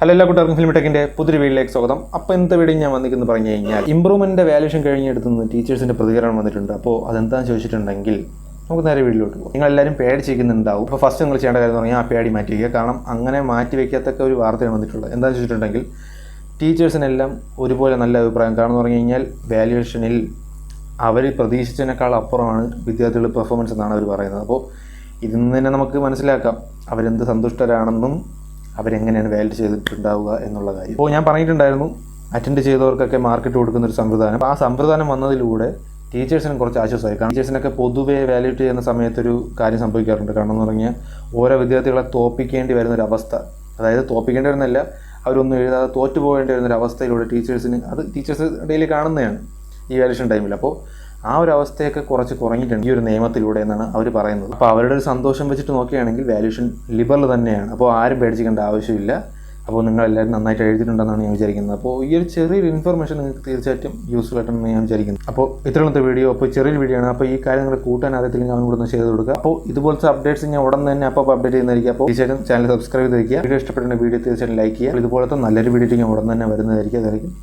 Hello എല്ലാ കൂട്ടുകാർക്കും film ടെക്കിന്റെ പുതിയൊരു വീഡിയോയിലേക്ക് സ്വാഗതം. അപ്പോൾ ഇന്നത്തെ വീഡിയോ ഞാൻ വന്നിരിക്കുന്നു പറഞ്ഞു കഴിഞ്ഞാൽ ഇമ്പ്രൂവ്മെന്റിന്റെ വാല്യൂഷൻ കഴിഞ്ഞെടുത്തുനിന്ന് ടീച്ചേഴ്സിന്റെ പ്രതികരണം വന്നിട്ടുണ്ട്. അപ്പോൾ അതെന്താണെന്ന് ചോദിച്ചിട്ടുണ്ടെങ്കിൽ നമുക്ക് നേരെ വീട്ടിലോട്ട് പോകും. നിങ്ങൾ എല്ലാവരും പേടിച്ചിരിക്കുന്നുണ്ടാവും. അപ്പോൾ ഫസ്റ്റ് നിങ്ങൾ ചെയ്യേണ്ട കാര്യം എന്ന് പറഞ്ഞാൽ ആ പേടി മാറ്റി വയ്ക്കുക കാരണം അങ്ങനെ മാറ്റി വയ്ക്കാത്തൊക്കെ ഒരു വാർത്തയാണ് വന്നിട്ടുള്ളത്. എന്താണെന്ന് ചോദിച്ചിട്ടുണ്ടെങ്കിൽ ടീച്ചേഴ്സിനെല്ലാം ഒരുപോലെ നല്ല അഭിപ്രായം. കാരണം എന്ന് പറഞ്ഞു കഴിഞ്ഞാൽ വാല്യുവേഷനിൽ അവർ പ്രതീക്ഷിച്ചതിനേക്കാൾ അപ്പുറമാണ് വിദ്യാർത്ഥികളുടെ പെർഫോമൻസ് എന്നാണ് അവർ പറയുന്നത്. അപ്പോൾ ഇതിൽ നിന്ന് തന്നെ നമുക്ക് മനസ്സിലാക്കാം അവരെന്ത് സന്തുഷ്ടരാണെന്നും അവരെങ്ങനെയാണ് വാലിഡ് ചെയ്തിട്ടുണ്ടാവുക എന്നുള്ള കാര്യം. അപ്പോൾ ഞാൻ പറഞ്ഞിട്ടുണ്ടായിരുന്നു അറ്റൻഡ് ചെയ്തവർക്കൊക്കെ മാർക്കറ്റ് കൊടുക്കുന്ന ഒരു അപ്പോൾ ആ സമ്പ്രദായം വന്നതിലൂടെ ടീച്ചേഴ്സിനും കുറച്ച് ആശ്വാസമായി. കാരണം ടീച്ചേഴ്സിനൊക്കെ പൊതുവെ വാലിഡേറ്റ് ചെയ്യുന്ന സമയത്തൊരു കാര്യം സംഭവിക്കാറുണ്ട്. കാരണം എന്ന് പറഞ്ഞാൽ ഓരോ വിദ്യാർത്ഥികളെ തോപ്പിക്കേണ്ടി വരുന്ന ഒരു അവസ്ഥ. അതായത് തോപ്പിക്കേണ്ടി വരുന്നില്ല അവരൊന്നും എഴുതാതെ തോറ്റു പോകേണ്ടി വരുന്ന ഒരു അവസ്ഥയിലൂടെ ടീച്ചേഴ്സിന് അത് ടീച്ചേഴ്സ് ഡെയിലി കാണുന്നതാണ് ഈ വാല്യൂഷൻ ടൈമിൽ അപ്പോൾ ആ ഒരു അവസ്ഥയൊക്കെ കുറച്ച് കുറഞ്ഞിട്ടുണ്ട് ഈ ഒരു നിയമത്തിലൂടെ എന്നാണ് അവർ പറയുന്നത്. അപ്പോൾ അവരുടെ ഒരു സന്തോഷം വെച്ചിട്ട് നോക്കുകയാണെങ്കിൽ വാല്യൂഷൻ ലിബറൽ തന്നെയാണ്. അപ്പോൾ ആരും പേടിച്ചിക്കേണ്ട ആവശ്യമില്ല. അപ്പോൾ നിങ്ങൾ എല്ലാവരും നന്നായിട്ട് എഴുതിയിട്ടുണ്ടെന്നാണ് ഞാൻ വിചാരിക്കുന്നത്. അപ്പോൾ ഈ ഒരു ചെറിയൊരു ഇൻഫർമേഷൻ നിങ്ങൾക്ക് തീർച്ചയായിട്ടും യൂസ്ഫുൾ ആയിട്ടെന്ന് ഞാൻ വിചാരിക്കുന്നത് അപ്പോൾ ഇത്രയുള്ള വീഡിയോ അപ്പോൾ ചെറിയൊരു വീഡിയോ ആണ്. അപ്പോൾ ഈ കാര്യം നിങ്ങൾ കൂട്ടാൻ അറിയത്തില്ലെങ്കിൽ അവൻ കൂടെ ഒന്ന് ചെയ്ത് കൊടുക്കുക. അപ്പോൾ ഇതുപോലത്തെ അപ്ഡേറ്റ്സ് ഞാൻ ഉടൻ തന്നെ അപ്പോൾ അപ്ഡേറ്റ് ചെയ്യുന്നതായിരിക്കും. അപ്പോൾ തീർച്ചയായിട്ടും ചാനൽ സബ്സ്ക്രൈബ് ചെയ്തിരിക്കുക വീഡിയോ ഇഷ്ടപ്പെട്ട വീഡിയോ തീർച്ചയായിട്ടും ലൈക്ക് ചെയ്യുക. ഇതുപോലത്തെ നല്ലൊരു വീഡിയോ ഞാൻ ഉടൻ തന്നെ വരുന്നതായിരിക്കും. അതായിരിക്കും